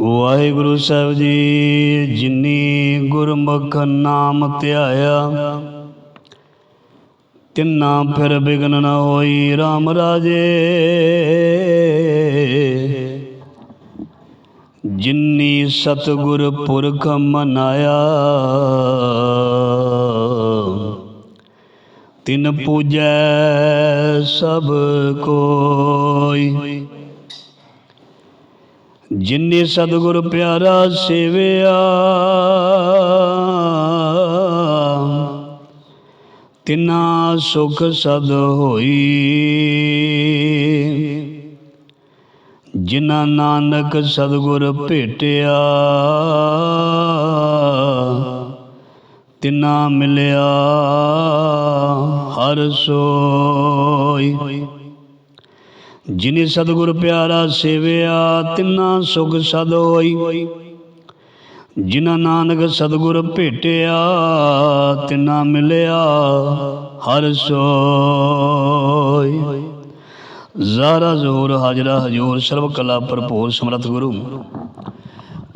ਵਾਹਿਗੁਰੂ ਸਾਹਿਬ ਜੀ, ਜਿਨੀ ਗੁਰਮੁਖ ਨਾਮ ਧਿਆਇਆ, ਤਿੰਨਾ ਫਿਰ ਬਿਗਨ ਨ ਹੋਈ RAM ਰਾਜੇ। ਜਿਨੀ ਸਤਿਗੁਰ ਪੁਰਖ ਮਨਾਇਆ, ਤਿਨ ਪੂਜੈ ਸਭ ਕੋਈ। ਜਿਨੇ ਸਤਿਗੁਰ ਪਿਆਰਾ ਸੇਵਿਆ, ਤਿਨਾ ਸੁਖ ਸਦ ਹੋਈ। ਜਿਨਾ ਨਾਨਕ ਸਤਿਗੁਰ ਭੇਟਿਆ, ਤਿਨਾ ਮਿਲਿਆ ਹਰ ਸੋਈ। ਜਿਨੇ ਸਤਿਗੁਰ ਪਿਆਰਾ ਸੇਵਿਆ, ਤਿਨਾ ਸੁਖ ਸਦ ਹੋਈ। ਜਿਨਾ ਨਾਨਕ ਸਤਿਗੁਰ ਭੇਟਿਆ, ਤਿਨਾ ਮਿਲਿਆ, ਹਰ ਸੋਈ। ਜ਼ਾਰਾ ਜ਼ੋਰ ਹਾਜਰਾ ਹਜੂਰ, ਸਰਬ ਕਲਾ ਭਰਪੂਰ, ਸਮਰਥ ਗੁਰੂ।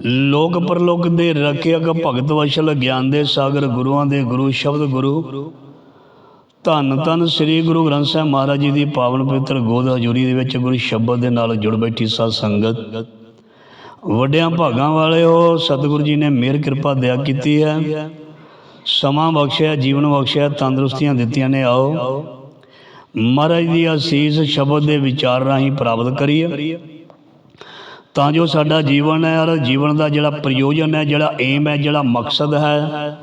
ਲੋਕ ਪਰਲੋਕ ਦੇ ਰਖਿਅਕ ਭਗਤ ਵਸ਼ਲ, ਗਿਆਨ ਦੇ ਸਾਗਰ, ਗੁਰੂਆਂ ਦੇ ਗੁਰੂ, ਸ਼ਬਦ ਗੁਰੂ। ਧੰਨ ਧੰਨ ਸ੍ਰੀ ਗੁਰੂ ਗ੍ਰੰਥ ਸਾਹਿਬ ਮਹਾਰਾਜ ਜੀ ਦੀ ਪਾਵਨ ਪਵਿੱਤਰ ਗੋਦ ਹਜ਼ੂਰੀ ਦੇ ਵਿੱਚ ਗੁਰੂ ਸ਼ਬਦ ਦੇ ਨਾਲ ਜੁੜ ਬੈਠੀ ਸਾਧ ਸੰਗਤ। ਵੱਡਿਆਂ ਭਾਗਾਂ ਵਾਲੇ ਹੋ ਸਤਿਗੁਰੂ ਜੀ ਨੇ ਮਿਹਰ ਕਿਰਪਾ ਦਇਆ ਕੀਤੀ ਹੈ। ਸਮਾਂ ਬਖਸ਼ਿਆ, ਜੀਵਨ ਬਖਸ਼ਿਆ, ਤੰਦਰੁਸਤੀਆਂ ਦਿੱਤੀਆਂ ਨੇ, ਆਓ। ਮਹਾਰਾਜ ਦੀ ਅਸੀਸ ਸ਼ਬਦ ਦੇ ਵਿਚਾਰ ਰਾਹੀਂ ਪ੍ਰਾਪਤ ਕਰੀਏ। ਤਾਂ ਜੋ ਸਾਡਾ ਜੀਵਨ ਹੈ ਔਰ ਜੀਵਨ ਦਾ ਜਿਹੜਾ ਪ੍ਰਯੋਜਨ ਹੈ, ਜਿਹੜਾ ਏਮ ਹੈ, ਜਿਹੜਾ ਮਕਸਦ ਹੈ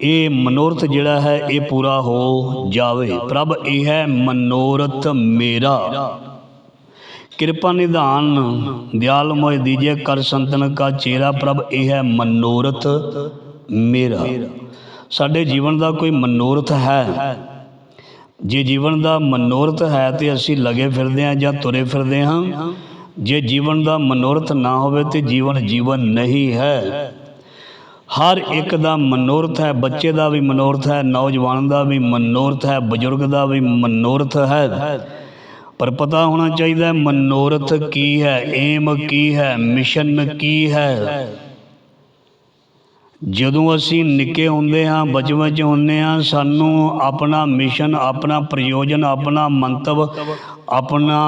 ਇਹ ਮਨੋਰਥ ਜਿਹੜਾ ਹੈ, ਇਹ ਪੂਰਾ ਹੋ ਜਾਵੇ। ਪ੍ਰਭ, ਇਹ ਹੈ ਮਨੋਰਥ ਮੇਰਾ। ਕਿਰਪਾ ਨਿਧਾਨ, ਦਿਆਲ ਮੋਇ ਦੀਜੇ, ਕਰ ਸੰਤਨ ਕਾ ਚੇਰਾ। ਪ੍ਰਭ, ਇਹ ਹੈ ਮਨੋਰਥ ਮੇਰਾ। ਸਾਡੇ ਜੀਵਨ ਦਾ ਕੋਈ ਮਨੋਰਥ ਹੈ? ਜੇ ਜੀਵਨ ਦਾ ਮਨੋਰਥ ਹੈ ਤੇ ਅਸੀਂ ਲਗੇ ਫਿਰਦੇ ਹਾਂ ਜਾਂ ਤੁਰੇ ਫਿਰਦੇ ਹਾਂ। ਜੇ ਜੀਵਨ ਦਾ ਮਨੋਰਥ ਨਾ ਹੋਵੇ ਤੇ ਜੀਵਨ ਜੀਵਨ ਨਹੀਂ ਹੈ। ਹਰ ਇੱਕ ਦਾ ਮਨੋਰਥ ਹੈ, ਬੱਚੇ ਦਾ ਵੀ ਮਨੋਰਥ ਹੈ, ਨੌਜਵਾਨ ਦਾ ਵੀ ਮਨੋਰਥ ਹੈ, ਬਜ਼ੁਰਗ ਦਾ ਵੀ ਮਨੋਰਥ ਹੈ। ਪਰ ਪਤਾ ਹੋਣਾ ਚਾਹੀਦਾ ਹੈ, ਮਨੋਰਥ ਕੀ ਹੈ ਏਮ ਕੀ ਹੈ ਮਿਸ਼ਨ ਕੀ ਹੈ। ਜਦੋਂ ਅਸੀਂ ਨਿੱਕੇ ਹੁੰਦੇ ਹਾਂ, ਬਚਪਨ 'ਚ ਹੁੰਦੇ ਹਾਂ, ਸਾਨੂੰ ਆਪਣਾ ਮਿਸ਼ਨ ਆਪਣਾ ਪ੍ਰਯੋਜਨ, ਆਪਣਾ ਮੰਤਵ, ਆਪਣਾ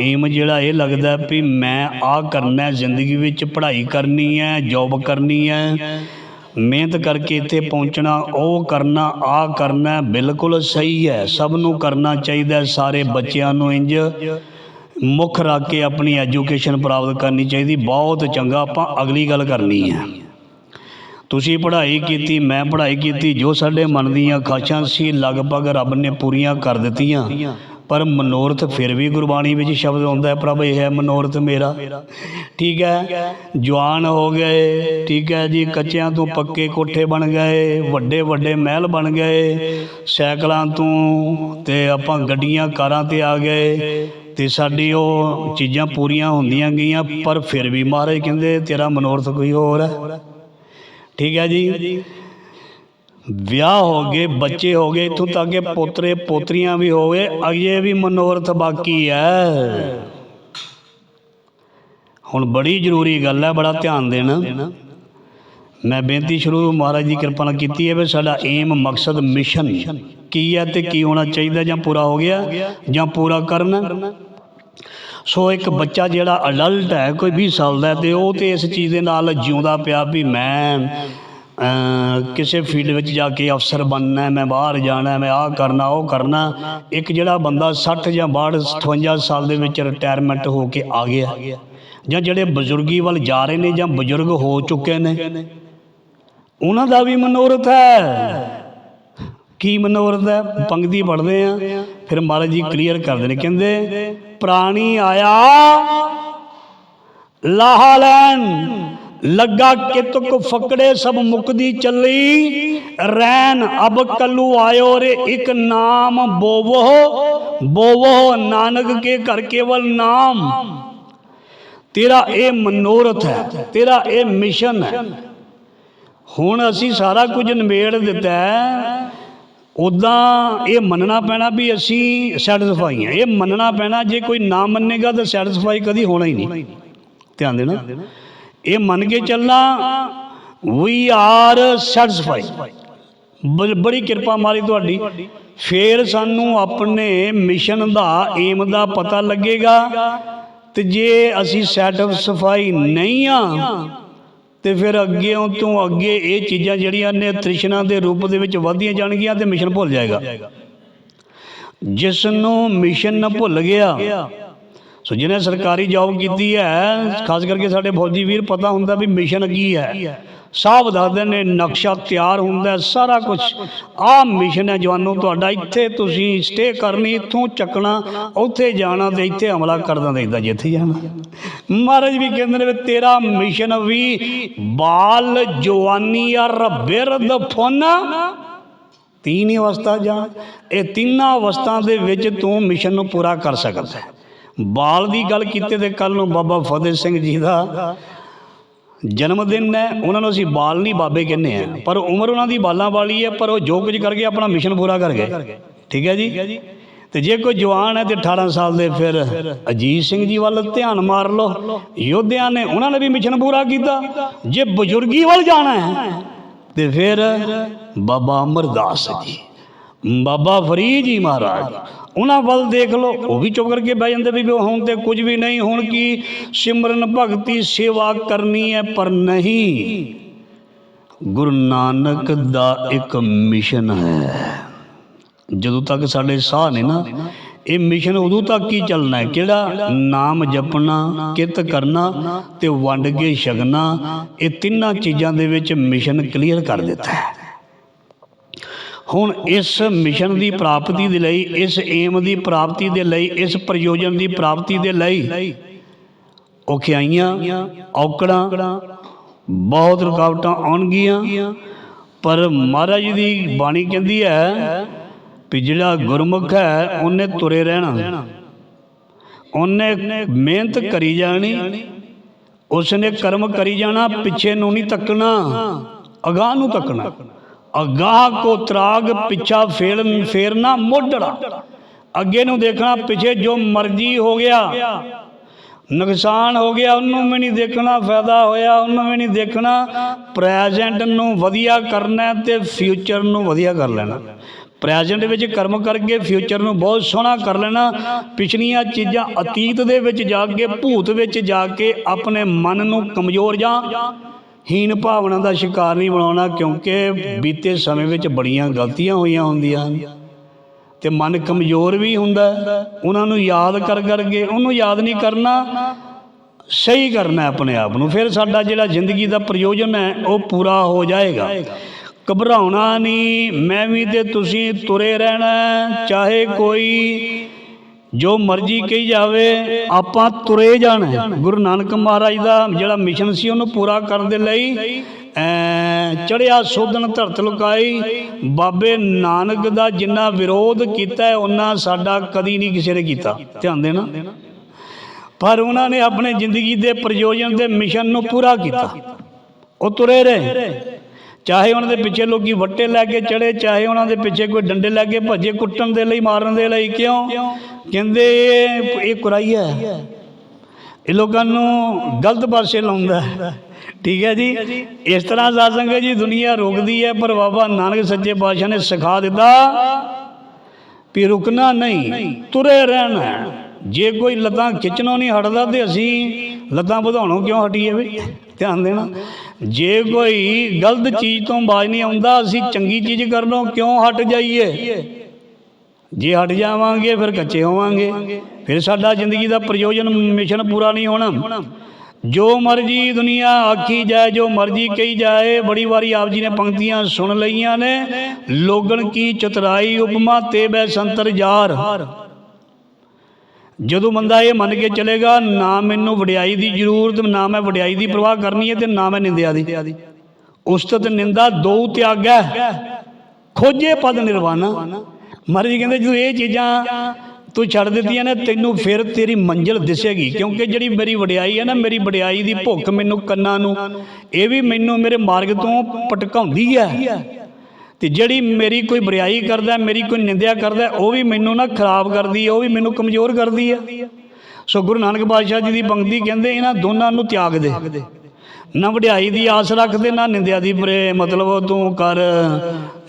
ਏਮ ਜਿਹੜਾ ਇਹ ਲੱਗਦਾ ਵੀ ਮੈਂ ਆਹ ਕਰਨਾ ਜ਼ਿੰਦਗੀ ਵਿੱਚ ਪੜ੍ਹਾਈ ਕਰਨੀ ਹੈ ਜੌਬ ਕਰਨੀ ਹੈ। ਮਿਹਨਤ ਕਰਕੇ ਇੱਥੇ ਪਹੁੰਚਣਾ, ਉਹ ਕਰਨਾ ਆ ਕਰਨਾ ਬਿਲਕੁਲ ਸਹੀ ਹੈ। ਸਭ ਨੂੰ ਕਰਨਾ ਚਾਹੀਦਾ ਸਾਰੇ ਬੱਚਿਆਂ ਨੂੰ ਇੰਜ ਮੁੱਖ ਰੱਖ ਕੇ ਆਪਣੀ ਐਜੂਕੇਸ਼ਨ ਪ੍ਰਾਪਤ ਕਰਨੀ ਚਾਹੀਦੀ। ਬਹੁਤ ਚੰਗਾ, ਆਪਾਂ ਅਗਲੀ ਗੱਲ ਕਰਨੀ ਹੈ। ਤੁਸੀਂ ਪੜ੍ਹਾਈ ਕੀਤੀ, ਮੈਂ ਪੜ੍ਹਾਈ ਕੀਤੀ, ਜੋ ਸਾਡੇ ਮਨ ਦੀਆਂ ਖਾਸ਼ਾਂ ਸੀ, ਲਗਭਗ ਰੱਬ ਨੇ ਪੂਰੀਆਂ ਕਰ ਦਿੱਤੀਆਂ। ਪਰ ਮਨੋਰਥ ਫਿਰ ਵੀ ਗੁਰਬਾਣੀ ਵਿੱਚ ਸ਼ਬਦ ਆਉਂਦਾ ਹੈ, ਪ੍ਰਭ, ਇਹ ਹੈ ਮਨੋਰਥ ਮੇਰਾ। ਠੀਕ ਹੈ? ਜਵਾਨ ਹੋ ਗਏ, ਠੀਕ ਹੈ ਜੀ, ਕੱਚਿਆਂ ਤੋਂ ਪੱਕੇ ਕੋਠੇ ਬਣ ਗਏ, ਵੱਡੇ ਵੱਡੇ ਮਹਿਲ ਬਣ ਗਏ, ਸਾਈਕਲਾਂ ਤੋਂ ਤੇ ਆਪਾਂ ਗੱਡੀਆਂ, ਕਾਰਾਂ ਤੇ ਆ ਗਏ ਤੇ ਸਾਡੀ ਉਹ ਚੀਜ਼ਾਂ ਪੂਰੀਆਂ ਹੁੰਦੀਆਂ ਗਈਆਂ, ਪਰ ਫਿਰ ਵੀ ਮਹਾਰਾਜ ਕਹਿੰਦੇ, ਤੇਰਾ ਮਨੋਰਥ ਕੋਈ ਹੋਰ ਹੈ? ਠੀਕ ਹੈ ਜੀ? ਵਿਆਹ ਹੋ ਗਏ, ਬੱਚੇ ਹੋ ਗਏ, ਇਥੋਂ ਤੱਕ ਕਿ ਪੋਤਰੇ, ਪੋਤਰੀਆਂ ਵੀ ਹੋ ਗਏ, ਅਜੇ ਵੀ ਮਨੋਰਥ ਬਾਕੀ ਹੈ। ਹੁਣ ਬੜੀ ਜ਼ਰੂਰੀ ਗੱਲ ਹੈ, ਬੜਾ ਧਿਆਨ ਦੇਣਾ। ਮੈਂ ਬੇਨਤੀ ਸ਼ੁਰੂ ਮਹਾਰਾਜ ਦੀ ਕਿਰਪਾ ਨਾਲ ਕੀਤੀ ਹੈ ਵੀ ਸਾਡਾ ਏਮ ਮਕਸਦ ਮਿਸ਼ਨ ਕੀ ਹੈ ਤੇ ਕੀ ਹੋਣਾ ਚਾਹੀਦਾ ਜਾਂ ਪੂਰਾ ਹੋ ਗਿਆ ਜਾਂ ਪੂਰਾ ਕਰਨਾ। ਸੋ ਇੱਕ ਬੱਚਾ ਜਿਹੜਾ ਅਡਲਟ ਹੈ, ਕੋਈ 20 ਸਾਲ ਦਾ ਹੈ ਤੇ ਉਹ ਤੇ ਇਸ ਚੀਜ਼ ਦੇ ਨਾਲ ਜਿਉਂਦਾ ਪਿਆ ਵੀ ਮੈਂ ਕਿਸੇ ਫੀਲਡ ਵਿੱਚ ਜਾ ਕੇ ਅਫਸਰ ਬਣਨਾ ਮੈਂ ਬਾਹਰ ਜਾਣਾ ਮੈਂ ਆਹ ਕਰਨਾ, ਉਹ ਕਰਨਾ ਇੱਕ ਜਿਹੜਾ ਬੰਦਾ 60 ਜਾਂ 62 58 ਸਾਲ ਦੇ ਵਿੱਚ ਰਿਟਾਇਰਮੈਂਟ ਹੋ ਕੇ ਆ ਗਿਆ ਜਾਂ ਜਿਹੜੇ ਬਜ਼ੁਰਗੀ ਵੱਲ ਜਾ ਰਹੇ ਨੇ ਜਾਂ ਬਜ਼ੁਰਗ ਹੋ ਚੁੱਕੇ ਨੇ, ਉਹਨਾਂ ਦਾ ਵੀ ਮਨੋਰਥ ਹੈ। ਕੀ ਮਨੋਰਥ ਹੈ? ਪੰਗਤੀ ਪੜ੍ਹਦੇ ਆ ਫਿਰ ਮਹਾਰਾਜ ਜੀ ਕਲੀਅਰ ਕਰਦੇ ਨੇ, ਕਹਿੰਦੇ, ਪ੍ਰਾਣੀ ਆਇਆ, ਲਾਹਾ ਲੈਣ। ਲੱਗਾ ਕਿਤਕ ਫਕੜੇ ਸਭ ਮੁਕਦੀ ਚੱਲੀ। ਰੈਨ ਅਬ ਕੱਲੂ ਆਇਓ ਰੇ ਇੱਕ ਨਾਮ ਬੋਵੋ। ਬੋਵੋ ਨਾਨਕ ਕੇ ਘਰ ਕੇਵਲ ਨਾਮ। ਤੇਰਾ ਇਹ ਮਨੋਰਥ ਹੈ, ਤੇਰਾ ਇਹ ਮਿਸ਼ਨ ਹੈ। ਹੁਣ ਅਸੀਂ ਸਾਰਾ ਕੁਝ ਨਿਬੇੜ ਦਿੱਤਾ ਹੈ। ਉਦਾਂ ਇਹ ਮੰਨਣਾ ਪੈਣਾ ਵੀ ਅਸੀਂ ਸੈਟੀਸਫਾਈ ਹਾਂ। ਇਹ ਮੰਨਣਾ ਪੈਣਾ, ਜੇ ਕੋਈ ਨਾ ਮੰਨੇਗਾ ਤਾਂ ਸੈਟੀਸਫਾਈ ਕਦੀ ਹੋਣਾ ਹੀ ਨਹੀਂ। ਧਿਆਨ ਦੇਣਾ। ਇਹ ਮੰਨ ਕੇ ਚੱਲਣਾ ਵੀ ਆਰ ਸੈਟੀਸਫਾਈਡ ਬੜੀ ਕਿਰਪਾ ਮਾਰੀ ਤੁਹਾਡੀ। ਫੇਰ ਸਾਨੂੰ ਆਪਣੇ ਮਿਸ਼ਨ ਦਾ ਏਮ ਦਾ ਪਤਾ ਲੱਗੇਗਾ। ਤੇ ਜੇ ਅਸੀਂ ਸੈਟੀਸਫਾਈ ਨਹੀਂ ਆ, ਤੇ ਫਿਰ ਅੱਗੇੋਂ ਤੋਂ ਅੱਗੇ ਇਹ ਚੀਜ਼ਾਂ ਜਿਹੜੀਆਂ ਨੇ ਤ੍ਰਿਸ਼ਨਾ ਦੇ ਰੂਪ ਦੇ ਵਿੱਚ ਵਧਦੀਆਂ ਜਾਣਗੀਆਂ ਤੇ ਮਿਸ਼ਨ ਭੁੱਲ ਜਾਏਗਾ। ਜਿਸ ਨੂੰ ਮਿਸ਼ਨ ਭੁੱਲ ਗਿਆ ਸੋ ਜਿਹਨੇ ਸਰਕਾਰੀ ਜੌਬ ਕੀਤੀ ਹੈ, ਖਾਸ ਕਰਕੇ ਸਾਡੇ ਫੌਜੀ ਵੀਰ, ਪਤਾ ਹੁੰਦਾ ਵੀ ਮਿਸ਼ਨ ਕੀ ਹੈ। ਸਭ ਦੱਸਦੇ ਨੇ, ਨਕਸ਼ਾ ਤਿਆਰ ਹੁੰਦਾ ਸਾਰਾ ਕੁਝ ਆਹ ਮਿਸ਼ਨ ਹੈ ਜਵਾਨੋ, ਤੁਹਾਡਾ ਇੱਥੇ ਤੁਸੀਂ ਸਟੇ ਕਰਨੀ, ਇੱਥੋਂ ਚੱਕਣਾ, ਉੱਥੇ ਜਾਣਾ ਤੇ ਇੱਥੇ ਹਮਲਾ ਕਰਦਾ ਤੇ ਇੱਦਾਂ ਜਿੱਥੇ ਜਾਣਾ। ਮਹਾਰਾਜ ਵੀ ਕਹਿੰਦੇ ਨੇ ਵੀ ਤੇਰਾ ਮਿਸ਼ਨ ਵੀ ਬਾਲ ਜਵਾਨੀ ਅਰ ਬਿਰਦ ਫੁਨ। ਤੀਨ ਅਵਸਥਾ ਜਾਂ, ਇਹ ਤਿੰਨਾਂ ਅਵਸਥਾ ਦੇ ਵਿੱਚ ਤੂੰ ਮਿਸ਼ਨ ਨੂੰ ਪੂਰਾ ਕਰ ਸਕਦਾ ਹੈ। ਬਾਲ ਦੀ ਗੱਲ ਕੀਤੇ ਤੇ ਕੱਲ ਨੂੰ ਬਾਬਾ ਫਤਿਹ ਸਿੰਘ ਜੀ ਦਾ ਜਨਮ ਦਿਨ ਹੈ। ਉਹਨਾਂ ਨੂੰ ਅਸੀਂ ਬਾਲ ਨਹੀਂ ਬਾਬੇ ਕਹਿੰਦੇ ਆ। ਪਰ ਉਮਰ ਉਹਨਾਂ ਦੀ ਬਾਲਾਂ ਵਾਲੀ ਹੈ, ਪਰ ਉਹ ਜੋ ਕੁਝ ਕਰਕੇ ਆਪਣਾ ਮਿਸ਼ਨ ਪੂਰਾ ਕਰ ਗਏ। ਠੀਕ ਹੈ ਜੀ? ਤੇ ਜੇ ਕੋਈ ਜਵਾਨ ਹੈ ਤੇ 18 ਸਾਲ ਦੇ, ਫਿਰ ਅਜੀਤ ਸਿੰਘ ਜੀ ਵੱਲ ਧਿਆਨ ਮਾਰ ਲਓ। ਯੋਧਿਆਂ ਨੇ ਉਹਨਾਂ ਨੇ ਵੀ ਮਿਸ਼ਨ ਪੂਰਾ ਕੀਤਾ। ਜੇ ਬਜ਼ੁਰਗੀ ਵੱਲ ਜਾਣਾ ਹੈ, ਤੇ ਫਿਰ ਬਾਬਾ ਅਮਰਦਾਸ ਜੀ। ਬਾਬਾ ਫਰੀਦ ਜੀ ਮਹਾਰਾਜ, ਉਹਨਾਂ ਵੱਲ ਦੇਖ ਲਓ, ਉਹ ਵੀ ਚੁੱਪ ਕਰਕੇ ਬਹਿ ਜਾਂਦੇ ਵੀ ਵੀ ਹੁਣ ਤੇ ਕੁਝ ਵੀ ਨਹੀਂ, ਹੁਣ ਕੀ ਸਿਮਰਨ ਭਗਤੀ ਸੇਵਾ ਕਰਨੀ ਹੈ, ਪਰ ਨਹੀਂ। ਗੁਰੂ ਨਾਨਕ ਦਾ ਇੱਕ ਮਿਸ਼ਨ ਹੈ। ਜਦੋਂ ਤੱਕ ਸਾਡੇ ਸਾਹ ਨੇ ਨਾ, ਇਹ ਮਿਸ਼ਨ ਉਦੋਂ ਤੱਕ ਹੀ ਚੱਲਣਾ ਹੈ, ਕਿਹੜਾ? ਨਾਮ ਜਪਣਾ, ਕਿਤ ਕਰਨਾ ਤੇ ਵੰਡ ਕੇ ਛਕਣਾ, ਇਹ ਤਿੰਨਾਂ ਚੀਜ਼ਾਂ ਦੇ ਵਿੱਚ ਮਿਸ਼ਨ ਕਲੀਅਰ ਕਰ ਦਿੱਤਾ ਹੈ। ਹੁਣ ਇਸ ਮਿਸ਼ਨ ਦੀ ਪ੍ਰਾਪਤੀ ਦੇ ਲਈ, ਇਸ ਏਮ ਦੀ ਪ੍ਰਾਪਤੀ ਦੇ ਲਈ, ਇਸ ਪ੍ਰਯੋਜਨ ਦੀ ਪ੍ਰਾਪਤੀ ਦੇ ਲਈ ਔਖਿਆਈਆਂ, ਔਕੜਾਂ ਬਹੁਤ ਰੁਕਾਵਟਾਂ ਆਉਣਗੀਆਂ। ਪਰ ਮਹਾਰਾਜ ਦੀ ਬਾਣੀ ਕਹਿੰਦੀ ਹੈ ਵੀ ਜਿਹੜਾ ਗੁਰਮੁਖ ਹੈ, ਉਹਨੇ ਤੁਰੇ ਰਹਿਣਾ। ਉਹਨੇ ਮਿਹਨਤ ਕਰੀ ਜਾਣੀ, ਉਸਨੇ ਕਰਮ ਕਰੀ ਜਾਣਾ, ਪਿੱਛੇ ਨੂੰ ਨਹੀਂ ਤੱਕਣਾ, ਅਗਾਹ ਨੂੰ ਤੱਕਣਾ। ਅਗਾਹ ਕੋ ਤਰਾਗ ਪਿੱਛਾ ਫੇਰ ਫੇਰਨਾ ਮੋਢੜਾ। ਅੱਗੇ ਨੂੰ ਦੇਖਣਾ ਪਿੱਛੇ ਜੋ ਮਰਜ਼ੀ ਹੋ ਗਿਆ। ਨੁਕਸਾਨ ਹੋ ਗਿਆ, ਉਹਨੂੰ ਵੀ ਨਹੀਂ ਦੇਖਣਾ, ਫਾਇਦਾ ਹੋਇਆ, ਉਹਨੂੰ ਵੀ ਨਹੀਂ ਦੇਖਣਾ। ਪ੍ਰੈਜ਼ੈਂਟ ਨੂੰ ਵਧੀਆ ਕਰਨਾ ਹੈ ਤੇ ਫਿਊਚਰ ਨੂੰ ਵਧੀਆ ਕਰ ਲੈਣਾ। ਪ੍ਰੈਜ਼ੈਂਟ ਵਿੱਚ ਕਰਮ ਕਰਕੇ ਫਿਊਚਰ ਨੂੰ ਬਹੁਤ ਸੋਹਣਾ ਕਰ ਲੈਣਾ। ਪਿਛਲੀਆਂ ਚੀਜ਼ਾਂ ਅਤੀਤ ਦੇ ਵਿੱਚ ਜਾ ਕੇ, ਭੂਤ ਵਿੱਚ ਜਾ ਕੇ ਆਪਣੇ ਮਨ ਨੂੰ ਕਮਜ਼ੋਰ ਜਾਂ ਹੀਨ ਭਾਵਨਾ ਦਾ ਸ਼ਿਕਾਰ ਨਹੀਂ ਬਣਾਉਣਾ ਕਿਉਂਕਿ ਬੀਤੇ ਸਮੇਂ ਵਿੱਚ ਬੜੀਆਂ ਗਲਤੀਆਂ ਹੋਈਆਂ ਹੁੰਦੀਆਂ ਹਨ ਤੇ ਮਨ ਕਮਜ਼ੋਰ ਵੀ ਹੁੰਦਾ ਉਹਨਾਂ ਨੂੰ ਯਾਦ ਕਰ ਕਰਕੇ ਉਹਨੂੰ ਯਾਦ ਨਹੀਂ ਕਰਨਾ, ਸਹੀ ਕਰਨਾ ਆਪਣੇ ਆਪ ਨੂੰ। ਫਿਰ ਸਾਡਾ ਜਿਹੜਾ ਜ਼ਿੰਦਗੀ ਦਾ ਪ੍ਰਯੋਜਨ ਹੈ, ਉਹ ਪੂਰਾ ਹੋ ਜਾਏਗਾ। ਘਬਰਾਉਣਾ ਨਹੀਂ, ਮੈਂ ਵੀ ਤੇ ਤੁਸੀਂ ਤੁਰੇ ਰਹਿਣਾ ਚਾਹੇ ਕੋਈ ਜੋ ਮਰਜ਼ੀ ਕਹੀ ਜਾਵੇ, ਆਪਾਂ ਤੁਰੇ ਜਾਣਾ ਗੁਰੂ ਨਾਨਕ ਮਹਾਰਾਜ ਦਾ ਜਿਹੜਾ ਮਿਸ਼ਨ ਸੀ, ਉਹਨੂੰ ਪੂਰਾ ਕਰਨ ਦੇ ਲਈ ਚੜਿਆ ਸੋਧਨ ਧਰਤ ਲੁਕਾਈ। ਬਾਬੇ ਨਾਨਕ ਦਾ ਜਿੰਨਾ ਵਿਰੋਧ ਕੀਤਾ ਹੈ ਉਹਨਾਂ ਸਾਡਾ ਕਦੀ ਨਹੀਂ ਕਿਸੇ ਨੇ ਕੀਤਾ। ਧਿਆਨ ਦੇਣਾ। ਪਰ ਉਹਨਾਂ ਨੇ ਆਪਣੇ ਜ਼ਿੰਦਗੀ ਦੇ ਪ੍ਰਯੋਜਨ ਦੇ ਮਿਸ਼ਨ ਨੂੰ ਪੂਰਾ ਕੀਤਾ। ਉਹ ਤੁਰੇ ਰਹੇ। ਚਾਹੇ ਉਹਨਾਂ ਦੇ ਪਿੱਛੇ ਲੋਕੀ ਵੱਟੇ ਲੈ ਕੇ ਚੜੇ ਚਾਹੇ ਉਹਨਾਂ ਦੇ ਪਿੱਛੇ ਕੋਈ ਡੰਡੇ ਲੈ ਕੇ ਭੱਜੇ ਕੁੱਟਣ ਦੇ ਲਈ, ਮਾਰਨ ਦੇ ਲਈ, ਕਿਉਂ? ਕਹਿੰਦੇ ਇਹ ਕੁਰਾਈ ਹੈ। ਇਹ ਲੋਕਾਂ ਨੂੰ ਗਲਤ ਪਾਸੇ ਲਾਉਂਦਾ ਠੀਕ ਹੈ ਜੀ? ਇਸ ਤਰ੍ਹਾਂ ਸਾਧ ਜੀ, ਦੁਨੀਆ ਰੁਕਦੀ ਹੈ, ਪਰ ਬਾਬਾ ਨਾਨਕ ਸੱਚੇ ਪਾਤਸ਼ਾਹ ਨੇ ਸਿਖਾ ਦਿੱਤਾ ਵੀ ਰੁਕਣਾ ਨਹੀਂ, ਤੁਰੇ ਰਹਿਣਾ ਜੇ ਕੋਈ ਲੱਤਾਂ ਖਿੱਚਣੋਂ ਨਹੀਂ ਹਟਦਾ ਤੇ ਅਸੀਂ ਲੱਤਾਂ ਵਧਾਉਣੋਂ ਕਿਉਂ ਹਟੀਏ ਵੀ? ਧਿਆਨ ਦੇਣਾ। ਜੇ ਕੋਈ ਗਲਤ ਚੀਜ਼ ਤੋਂ ਬਾਜ ਨਹੀਂ ਆਉਂਦਾ, ਅਸੀਂ ਚੰਗੀ ਚੀਜ਼ ਕਰਨੋਂ ਕਿਉਂ ਹਟ ਜਾਈਏ? ਜੇ ਹਟ ਜਾਵਾਂਗੇ, ਫਿਰ ਕੱਚੇ ਹੋਵਾਂਗੇ। ਫਿਰ ਸਾਡਾ ਜ਼ਿੰਦਗੀ ਦਾ ਪ੍ਰਯੋਜਨ ਮਿਸ਼ਨ ਪੂਰਾ ਨਹੀਂ ਹੋਣਾ। ਜੋ ਮਰਜ਼ੀ ਦੁਨੀਆ ਆਖੀ ਜਾਏ, ਜੋ ਮਰਜ਼ੀ ਕਹੀ ਜਾਏ, ਬੜੀ ਵਾਰੀ ਆਪ ਜੀ ਨੇ ਪੰਕਤੀਆਂ ਸੁਣ ਲਈਆਂ ਨੇ। ਲੋਗਣ ਕੀ ਚਤਰਾਈ, ਉਪਮਾ ਤੇ ਬੈ ਸੰਤਰ ਯਾਰ ਜਦੋਂ ਬੰਦਾ ਇਹ ਮੰਨ ਕੇ ਚਲੇਗਾ, ਨਾ ਮੈਨੂੰ ਵਡਿਆਈ ਦੀ ਜ਼ਰੂਰਤ, ਨਾ ਮੈਂ ਵਡਿਆਈ ਦੀ ਪਰਵਾਹ ਕਰਨੀ ਹੈ ਤੇ ਨਾ ਮੈਂ ਨਿੰਦਿਆ ਦੀ। ਉਸਤਤ ਨਿੰਦਾ ਦੋ ਤਿਆਗੈ ਖੋਜੇ ਪਦ ਨਿਰਵਾਣਾ। ਮਹਾਰਾਜ ਜੀ ਕਹਿੰਦੇ, ਜਦੋਂ ਇਹ ਚੀਜ਼ਾਂ ਤੂੰ ਛੱਡ ਦਿੱਤੀਆਂ ਨੇ, ਤੈਨੂੰ ਫਿਰ ਤੇਰੀ ਮੰਜ਼ਿਲ ਦਿਸੇਗੀ। ਕਿਉਂਕਿ ਜਿਹੜੀ ਮੇਰੀ ਵਡਿਆਈ ਹੈ ਨਾ, ਮੇਰੀ ਵਡਿਆਈ ਦੀ ਭੁੱਖ ਮੈਨੂੰ ਕੰਨਾਂ ਨੂੰ, ਇਹ ਵੀ ਮੈਨੂੰ ਮੇਰੇ ਮਾਰਗ ਤੋਂ ਭਟਕਾਉਂਦੀ ਹੈ। ਤੇ ਜਿਹੜੀ ਮੇਰੀ ਕੋਈ ਬੁਰਾਈ ਕਰਦਾ ਮੇਰੀ ਕੋਈ ਨਿੰਦਿਆ ਕਰਦਾ ਉਹ ਵੀ ਮੈਨੂੰ ਨਾ ਖਰਾਬ ਕਰਦੀ ਹੈ, ਉਹ ਵੀ ਮੈਨੂੰ ਕਮਜ਼ੋਰ ਕਰਦੀ ਹੈ। ਸੋ ਗੁਰੂ ਨਾਨਕ ਪਾਤਸ਼ਾਹ ਜੀ ਦੀ ਪੰਕਤੀ ਕਹਿੰਦੇ, ਇਹਨਾਂ ਦੋਨਾਂ ਨੂੰ ਤਿਆਗ ਦੇ। ਨਾ ਵਡਿਆਈ ਦੀ ਆਸ ਰੱਖਦੇ ਨਾ ਨਿੰਦਿਆ ਦੀ ਪਰੇ ਮਤਲਬ ਤੂੰ ਕਰ,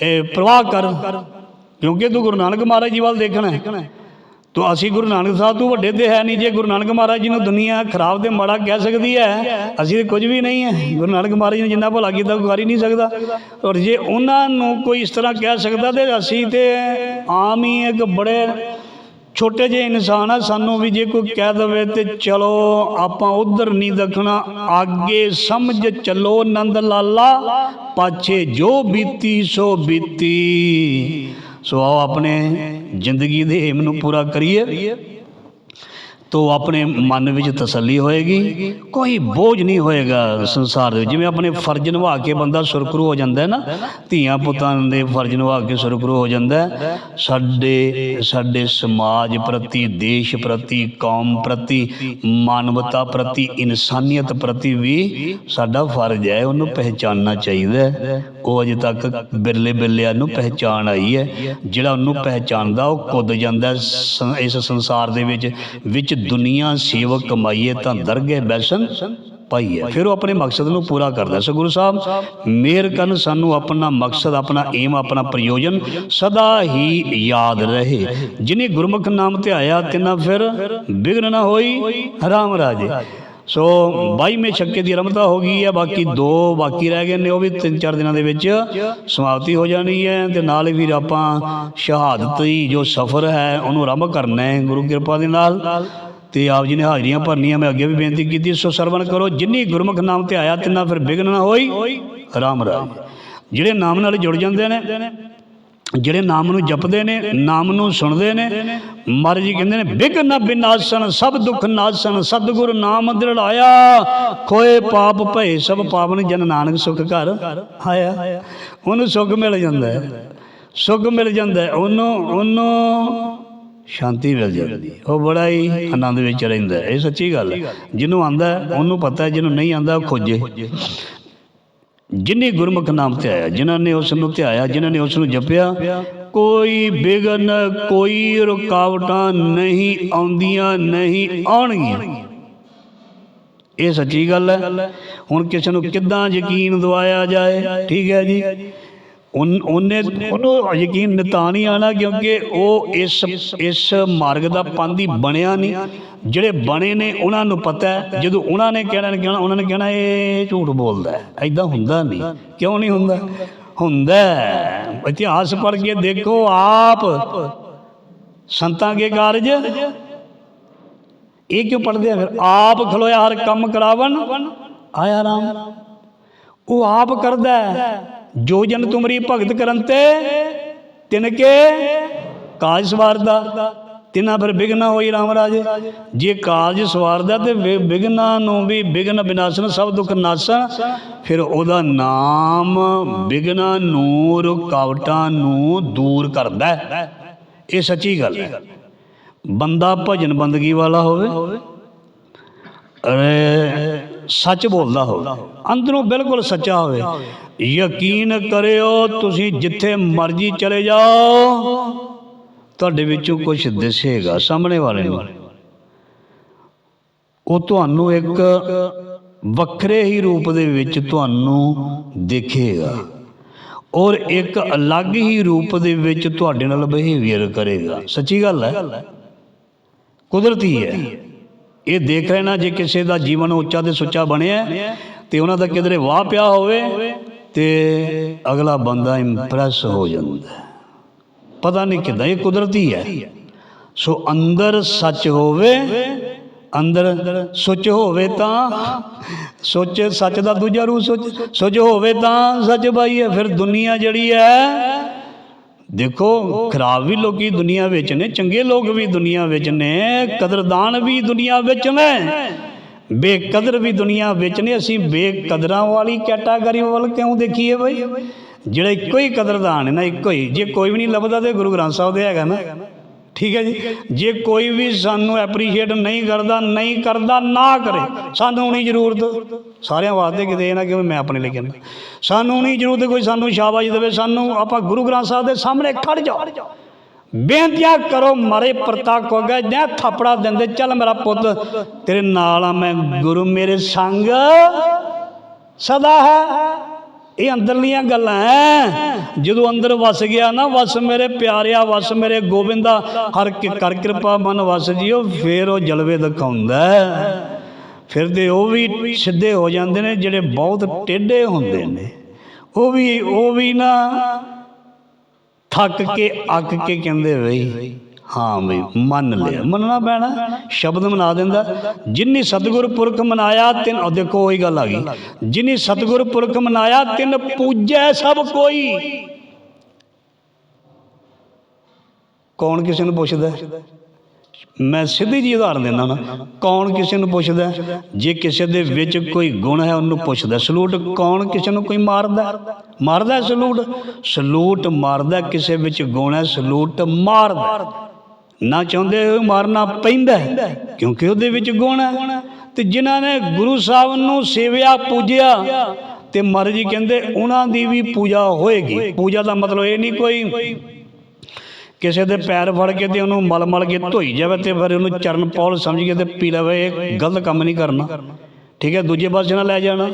ਇਹ ਪ੍ਰਵਾਹ ਕਰ। ਕਿਉਂਕਿ ਤੂੰ ਗੁਰੂ ਨਾਨਕ ਮਹਾਰਾਜ ਜੀ ਵੱਲ ਦੇਖਣਾ ਹੈ। ਤੋ ਅਸੀਂ ਗੁਰੂ ਨਾਨਕ ਸਾਹਿਬ ਤੋਂ ਵੱਡੇ ਤੇ ਹੈ ਨਹੀਂ ਜੇ ਗੁਰੂ ਨਾਨਕ ਮਹਾਰਾਜ ਜੀ ਨੂੰ ਦੁਨੀਆ ਖਰਾਬ ਤੇ ਮਾੜਾ ਕਹਿ ਸਕਦੀ ਹੈ, ਅਸੀਂ ਤੇ ਕੁਝ ਵੀ ਨਹੀਂ ਹੈ। ਗੁਰੂ ਨਾਨਕ ਮਹਾਰਾਜ ਨੇ ਜਿੰਨਾ ਭਲਾ ਕੀਤਾ ਕੋਈ ਕਰ ਹੀ ਨਹੀਂ ਸਕਦਾ। ਔਰ ਜੇ ਉਹਨਾਂ ਨੂੰ ਕੋਈ ਇਸ ਤਰ੍ਹਾਂ ਕਹਿ ਸਕਦਾ ਤੇ ਅਸੀਂ ਤੇ ਆਮ ਹੀ ਇੱਕ ਬੜੇ ਛੋਟੇ ਜਿਹੇ ਇਨਸਾਨ ਆ, ਸਾਨੂੰ ਵੀ ਜੇ ਕੋਈ ਕਹਿ ਦਵੇ ਤੇ ਚਲੋ ਆਪਾਂ ਉਧਰ ਨਹੀਂ ਦੇਖਣਾ ਆਗੇ ਸਮਝ ਚੱਲੋ ਨੰਦ ਲਾਲਾ, ਪਾਛੇ ਜੋ ਬੀਤੀ ਸੋ ਬੀਤੀ। ਸੋ ਆਓ ਆਪਣੇ ਜ਼ਿੰਦਗੀ ਦੇ ਏਮ ਨੂੰ ਪੂਰਾ ਕਰੀਏ। ਤੋ ਆਪਣੇ ਮਨ ਵਿੱਚ ਤਸੱਲੀ ਹੋਏਗੀ। ਕੋਈ ਬੋਝ ਨਹੀਂ ਹੋਏਗਾ ਸੰਸਾਰ ਦੇ ਵਿੱਚ। ਜਿਵੇਂ ਆਪਣੇ ਫਰਜ਼ ਨਿਭਾ ਕੇ ਬੰਦਾ ਸੁਰਖਰੂ ਹੋ ਜਾਂਦਾ ਹੈ ਨਾ, ਧੀਆਂ ਪੁੱਤਾਂ ਦੇ ਫਰਜ਼ ਨਿਭਾ ਕੇ ਸੁਰਖਰੂ ਹੋ ਜਾਂਦਾ ਸਾਡੇ ਸਾਡੇ ਸਮਾਜ ਪ੍ਰਤੀ, ਦੇਸ਼ ਪ੍ਰਤੀ, ਕੌਮ ਪ੍ਰਤੀ, ਮਾਨਵਤਾ ਪ੍ਰਤੀ, ਇਨਸਾਨੀਅਤ ਪ੍ਰਤੀ ਵੀ ਸਾਡਾ ਫਰਜ਼ ਹੈ, ਉਹਨੂੰ ਪਹਿਚਾਨਣਾ ਚਾਹੀਦਾ ਉਹ ਅਜੇ ਤੱਕ ਬਿਰਲੇ ਬਿਰਲਿਆਂ ਨੂੰ ਪਹਿਚਾਨ ਆਈ ਹੈ। ਜਿਹੜਾ ਉਹਨੂੰ ਪਹਿਚਾਨਦਾ ਉਹ ਕੁੱਦ ਜਾਂਦਾ ਇਸ ਸੰਸਾਰ ਦੇ ਵਿੱਚ। ਵਿੱਚ ਦੁਨੀਆ, ਸੇਵਕ, ਕਮਾਈਏ ਤਾਂ ਦਰਗਹਿ, ਬੈਸਨ ਪਾਈਏ ਫਿਰ ਉਹ ਆਪਣੇ ਮਕਸਦ ਨੂੰ ਪੂਰਾ ਕਰਦਾ ਸੋ ਗੁਰੂ ਸਾਹਿਬ ਮਿਹਰ ਕਰਨ ਸਾਨੂੰ ਆਪਣਾ ਮਕਸਦ, ਆਪਣਾ ਏਮ ਆਪਣਾ ਪ੍ਰਯੋਜਨ ਸਦਾ ਹੀ ਯਾਦ ਰਹੇ। ਜਿਨੇ ਗੁਰਮੁਖ ਨਾਮ ਤੇ ਆਇਆ ਤਿਨਾ ਫਿਰ ਬਿਗਨ ਨਾ ਹੋਈ ਰਾਮ ਰਾਜੇ। ਸੋ 22ਵੇਂ ਛੱਕੇ ਦੀ ਆਰੰਭਤਾ ਹੋ ਗਈ ਹੈ, ਬਾਕੀ ਦੋ ਬਾਕੀ ਰਹਿ ਗਏ ਨੇ, ਉਹ ਵੀ ਤਿੰਨ ਚਾਰ ਦਿਨਾਂ ਦੇ ਵਿੱਚ ਸਮਾਪਤੀ ਹੋ ਜਾਣੀ ਹੈ ਤੇ ਨਾਲ ਹੀ ਵੀਰ ਆਪਾਂ ਸ਼ਹਾਦਤ ਦੀ ਜੋ ਸਫ਼ਰ ਹੈ, ਉਹਨੂੰ ਆਰੰਭ ਕਰਨਾ ਹੈ ਗੁਰੂ ਕਿਰਪਾ ਦੇ ਨਾਲ। ਤੇ ਆਪ ਜੀ ਨੇ ਹਾਜ਼ਰੀਆਂ ਭਰਨੀਆਂ, ਮੈਂ ਅੱਗੇ ਵੀ ਬੇਨਤੀ ਕੀਤੀ, ਸੋ ਸਰਵਣ ਕਰੋ, ਜਿੰਨੀ ਗੁਰਮੁਖ ਨਾਮ ਤੇ ਆਇਆ, ਤਿੰਨਾ ਫਿਰ ਬਿਗਨ ਨਾ ਹੋਈ, ਰਾਮ ਰਾਮ ਜਿਹੜੇ ਨਾਮ ਨਾਲ ਜੁੜ ਜਾਂਦੇ ਨੇ ਜਿਹੜੇ ਨਾਮ ਨੂੰ ਜਪਦੇ ਨੇ, ਨਾਮ ਨੂੰ ਸੁਣਦੇ ਨੇ, ਮਹਾਰਾਜ ਜੀ ਕਹਿੰਦੇ ਨੇ ਬਿਗਨ ਬਿਨਾਸਨ ਸਭ ਦੁੱਖ ਨਾਸਨ ਸਤਿਗੁਰ ਨਾਮ ਦਿੜਾਇਆ ਖੋਏ ਪਾਪ ਭਏ ਸਭ ਪਾਵਨ ਜਨ ਨਾਨਕ ਸੁਖ ਘਰ ਆਇਆ। ਉਹਨੂੰ ਸੁਖ ਮਿਲ ਜਾਂਦਾ ਹੈ। ਸੁਖ ਮਿਲ ਜਾਂਦਾ ਉਹਨੂੰ ਉਹਨੂੰ ਸ਼ਾਂਤੀ ਮਿਲ ਜਾਂਦੀ ਉਹ ਬੜਾ ਹੀ ਆਨੰਦ ਵਿੱਚ ਰਹਿੰਦਾ ਇਹ ਸੱਚੀ ਗੱਲ ਹੈ। ਜਿਹਨੂੰ ਆਂਦਾ ਉਹਨੂੰ ਪਤਾ ਜਿਹਨੂੰ ਨਹੀਂ ਆਂਦਾ ਉਹ ਖੋਜੇ। ਜਿਨੇ ਗੁਰਮੁਖ ਨਾਮ ਤੇ ਆਇਆ, ਜਿਨ੍ਹਾਂ ਨੇ ਉਸ ਨੂੰ ਧਿਆਇਆ, ਜਿਨ੍ਹਾਂ ਨੇ ਉਸ ਨੂੰ ਜਪਿਆ, ਕੋਈ ਬਿਗਨ ਕੋਈ ਰੁਕਾਵਟਾਂ ਨਹੀਂ, ਆਉਂਦੀਆਂ ਨਹੀਂ, ਆਉਣਗੀਆਂ। ਇਹ ਸੱਚੀ ਗੱਲ ਹੈ। ਹੁਣ ਕਿਸੇ ਨੂੰ ਕਿੱਦਾਂ ਯਕੀਨ ਦਵਾਇਆ ਜਾਏ, ਠੀਕ ਹੈ ਜੀ? ਉਹਨੇ ਉਹਨੂੰ ਯਕੀਨ ਤਾਂ ਨਹੀਂ ਆਣਾ ਕਿਉਂਕਿ ਉਹ ਇਸ ਇਸ ਮਾਰਗ ਦਾ ਪੰਦੀ ਬਣਿਆ ਨਹੀਂ। ਜਿਹੜੇ ਬਣੇ ਨੇ ਉਹਨਾਂ ਨੂੰ ਪਤਾ ਹੈ, ਜਦੋਂ ਉਹਨਾਂ ਨੇ ਕਹਿਣਾ ਨੇ ਕਹਿਣਾ, ਉਹਨਾਂ ਨੇ ਕਹਿਣਾ, ਇਹ ਝੂਠ ਬੋਲਦਾ ਐਦਾਂ ਹੁੰਦਾ ਨਹੀਂ। ਕਿਉਂ ਨਹੀਂ ਹੁੰਦਾ? ਹੁੰਦਾ ਇਤਿਹਾਸ ਪੜ੍ਹ ਕੇ ਦੇਖੋ, ਆਪ ਸੰਤਾਂ ਕੇ ਕਾਰਜ। ਇਹ ਕਿਉਂ ਪੜਦੇ ਆ ਫਿਰ? ਆਪ ਖਲੋਇਆ ਹਰ ਕੰਮ ਕਰਾਵਨ ਆਇਆ ਰਾਮ। ਉਹ ਆਪ ਕਰਦਾ ਹੈ। ਜੋ ਜਨ ਤੁਮਰੀ ਭਗਤ ਕਰਨ ਤੇ, ਤਿਨ ਕੇ ਕਾਜ ਸਵਾਰਦਾ। ਤਿਨਾ ਫਿਰ ਬਿਗਨਾ ਹੋਈ ਰਾਮ ਰਾਜੇ। ਜੇ ਕਾਜ ਸਵਾਰਦਾ ਤੇ ਵਿ- ਨੂੰ ਵੀ ਬਿਗਨ ਬਿਨਾਸਨ, ਸਭ ਦੁੱਖ ਨਾਸਨ ਫਿਰ ਉਹਦਾ ਨਾਮ ਬਿਗਨਾ ਨੂੰ ਰੁਕਾਵਟਾਂ ਨੂੰ ਦੂਰ ਕਰਦਾ ਇਹ ਸੱਚੀ ਗੱਲ ਹੈ। ਬੰਦਾ ਭਜਨ ਬੰਦਗੀ ਵਾਲਾ ਹੋਵੇ, ਅਰੇ ਸੱਚ ਬੋਲਦਾ ਹੋਵੇ, ਅੰਦਰੋਂ ਬਿਲਕੁਲ ਸੱਚਾ ਹੋਵੇ ਯਕੀਨ ਕਰਿਓ ਤੁਸੀਂ ਜਿੱਥੇ ਮਰਜ਼ੀ ਚਲੇ ਜਾਓ। ਤੁਹਾਡੇ ਵਿੱਚੋਂ ਕੁਝ ਦਿਸੇਗਾ ਸਾਹਮਣੇ ਵਾਲੇ ਨੂੰ। ਉਹ ਤੁਹਾਨੂੰ ਇੱਕ ਵੱਖਰੇ ਹੀ ਰੂਪ ਦੇ ਵਿੱਚ ਤੁਹਾਨੂੰ ਦੇਖੇਗਾ ਔਰ ਇੱਕ ਅਲੱਗ ਹੀ ਰੂਪ ਦੇ ਵਿੱਚ ਤੁਹਾਡੇ ਨਾਲ ਬਿਹੇਵੀਅਰ ਕਰੇਗਾ। ਸੱਚੀ ਗੱਲ ਹੈ। ਕੁਦਰਤੀ ਹੈ। ਇਹ ਦੇਖ ਲੈਣਾ ਜੇ ਕਿਸੇ ਦਾ ਜੀਵਨ ਉੱਚਾ ਤੇ ਸੁੱਚਾ ਬਣਿਆ ਹੈ, ਤੇ ਉਹਨਾਂ ਦਾ ਕਿਧਰੇ ਵਾਹ ਪਿਆ ਹੋਵੇ ਤੇ ਅਗਲਾ ਬੰਦਾ ਇੰਪ੍ਰੈਸ ਹੋ ਜਾਂਦਾ ਪਤਾ ਨਹੀਂ ਕਿਦਾਂ, ਇਹ ਕੁਦਰਤੀ ਹੈ। ਸੋ ਅੰਦਰ ਸੱਚ ਹੋਵੇ, ਅੰਦਰ ਸੁੱਚ ਹੋਵੇ ਤਾਂ ਸੁੱਚ, ਸੱਚ ਦਾ ਦੂਜਾ ਰੂਪ ਸੁੱਚ ਸੁੱਚ ਹੋਵੇ ਤਾਂ ਸੱਚ ਬਾਈ ਹੈ। ਫਿਰ ਦੁਨੀਆ ਜਿਹੜੀ ਹੈ, ਦੇਖੋ, ਖਰਾਬ ਵੀ ਲੋਕੀ ਦੁਨੀਆ ਵਿੱਚ ਨੇ, ਚੰਗੇ ਲੋਕ ਵੀ ਦੁਨੀਆ ਵਿੱਚ ਨੇ, ਕਦਰਦਾਨ ਵੀ ਦੁਨੀਆ ਵਿੱਚ ਨੇ। ਬੇਕਦਰ ਵੀ ਦੁਨੀਆ ਵਿੱਚ ਨੇ, ਅਸੀਂ ਬੇਕਦਰਾਂ ਵਾਲੀ ਕੈਟਾਗਰੀ ਵੱਲ ਕਿਉਂ ਦੇਖੀਏ ਬਈ? ਜਿਹੜਾ ਇੱਕੋ ਹੀ ਕਦਰਦਾਨ ਹੈ ਨਾ, ਇੱਕੋ ਹੀ। ਜੇ ਕੋਈ ਵੀ ਨਹੀਂ ਲੱਭਦਾ ਤੇ ਗੁਰੂ ਗ੍ਰੰਥ ਸਾਹਿਬ ਦੇ ਹੈਗਾ ਨਾ। ਠੀਕ ਹੈ ਜੀ? ਜੇ ਕੋਈ ਵੀ ਸਾਨੂੰ ਐਪਰੀਸ਼ੀਏਟ ਨਹੀਂ ਕਰਦਾ ਨਹੀਂ ਕਰਦਾ, ਨਾ ਕਰੇ। ਸਾਨੂੰ ਨਹੀਂ ਜ਼ਰੂਰਤ। ਸਾਰਿਆਂ ਵਾਸਤੇ ਕਿਤੇ ਇਹ ਨਾ ਕਿਵੇਂ ਮੈਂ ਆਪਣੇ ਲਈ ਕਹਿੰਦਾ। ਸਾਨੂੰ ਨਹੀਂ ਜ਼ਰੂਰਤ, ਕੋਈ ਸਾਨੂੰ ਸ਼ਾਬਾਸ਼ ਦੇਵੇ, ਸਾਨੂੰ ਆਪਾਂ ਗੁਰੂ ਗ੍ਰੰਥ ਸਾਹਿਬ ਦੇ ਸਾਹਮਣੇ ਖੜ ਜਾਓ। ਬੇਨਤੀਆਂ ਕਰੋ, ਮਾਰੇ ਪ੍ਰਤਾਪ ਕੋ ਗਏ, ਜਾਂ ਥਾਪੜਾ ਦਿੰਦੇ, ਚੱਲ ਮੇਰਾ ਪੁੱਤ, ਤੇਰੇ ਨਾਲ ਆ ਮੈਂ, ਗੁਰੂ ਮੇਰੇ ਸੰਗ ਸਦਾ ਹੈ। ਇਹ ਅੰਦਰਲੀਆਂ ਗੱਲਾਂ ਐ। ਜਦੋਂ ਅੰਦਰ ਵਸ ਗਿਆ ਨਾ, ਵਸ ਮੇਰੇ ਪਿਆਰਿਆ, ਵਸ ਮੇਰੇ ਗੋਬਿੰਦਾ, ਹਰ ਕਰ ਕਿਰਪਾ ਮਨ ਵਸ ਜਿਓ ਫੇਰ ਉਹ ਜਲਵੇ ਦਿਖਾਉਂਦਾ ਹੈ। ਫਿਰ ਦੇ ਉਹ ਵੀ ਸਿੱਧੇ ਹੋ ਜਾਂਦੇ ਨੇ, ਜਿਹੜੇ ਬਹੁਤ ਟੇਢੇ ਹੁੰਦੇ ਨੇ। ਉਹ ਵੀ ਉਹ ਵੀ ਨਾ ਥੱਕ ਕੇ, ਅੱਕ ਕੇ ਕਹਿੰਦੇ ਬਈ, ਹਾਂ ਬਈ, ਮੰਨ ਲਿਆ। ਮੰਨਣਾ ਪੈਣਾ, ਸ਼ਬਦ ਮਨਾ ਦਿੰਦਾ। ਜਿਨੀ ਸਤਿਗੁਰ ਪੁਰਖ ਮਨਾਇਆ, ਤਿਨ ਉਹ ਦੇਖੋ, ਉਹੀ ਗੱਲ ਆ ਗਈ। ਜਿਨੀ ਸਤਿਗੁਰ ਪੁਰਖ ਮਨਾਇਆ, ਤਿੰਨ ਪੂਜੈ ਸਭ ਕੋਈ। ਕੌਣ ਕਿਸੇ ਨੂੰ ਪੁੱਛਦਾ? ਮੈਂ ਸਿੱਧੀ ਜੀ ਉਦਾਹਰਨ ਦਿੰਦਾ ਨਾ ਕੌਣ ਕਿਸੇ ਨੂੰ ਪੁੱਛਦਾ? ਜੇ ਕਿਸੇ ਦੇ ਵਿੱਚ ਕੋਈ ਗੁਣ ਹੈ, ਉਹਨੂੰ ਪੁੱਛਦਾ। ਸਲੂਟ ਕੌਣ ਕਿਸੇ ਨੂੰ ਕੋਈ ਮਾਰਦਾ? ਮਾਰਦਾ ਸਲੂਟ? ਸਲੂਟ ਮਾਰਦਾ ਕਿਸੇ ਵਿੱਚ ਗੁਣ ਹੈ, ਸਲੂਟ ਮਾਰਦਾ। ਨਾ ਚਾਹੁੰਦੇ ਹੋਏ ਮਾਰਨਾ ਪੈਂਦਾ ਕਿਉਂਕਿ ਉਹਦੇ ਵਿੱਚ ਗੁਣ ਹੈ। ਤੇ ਜਿਨ੍ਹਾਂ ਨੇ ਗੁਰੂ ਸਾਹਿਬ ਨੂੰ ਸੇਵਿਆ, ਪੂਜਿਆ, ਤੇ ਮਹਾਰਾਜ ਜੀ ਕਹਿੰਦੇ, ਉਹਨਾਂ ਦੀ ਵੀ ਪੂਜਾ ਹੋਏਗੀ। ਪੂਜਾ ਦਾ ਮਤਲਬ ਇਹ ਨਹੀਂ ਕੋਈ ਕਿਸੇ ਦੇ ਪੈਰ ਫੜ ਕੇ ਤੇ ਉਹਨੂੰ ਮਲ ਮਲ ਕੇ ਧੋਈ ਜਾਵੇ ਤੇ ਫਿਰ ਉਹਨੂੰ ਚਰਨ ਪੌਲ ਸਮਝ ਕੇ ਤੇ ਪੀ ਲਵੇ, ਇਹ ਗਲਤ ਕੰਮ ਨਹੀਂ ਕਰਨਾ। ਠੀਕ ਹੈ, ਦੂਜੇ ਪਾਸੇ ਨਾ ਲੈ ਜਾਣਾ।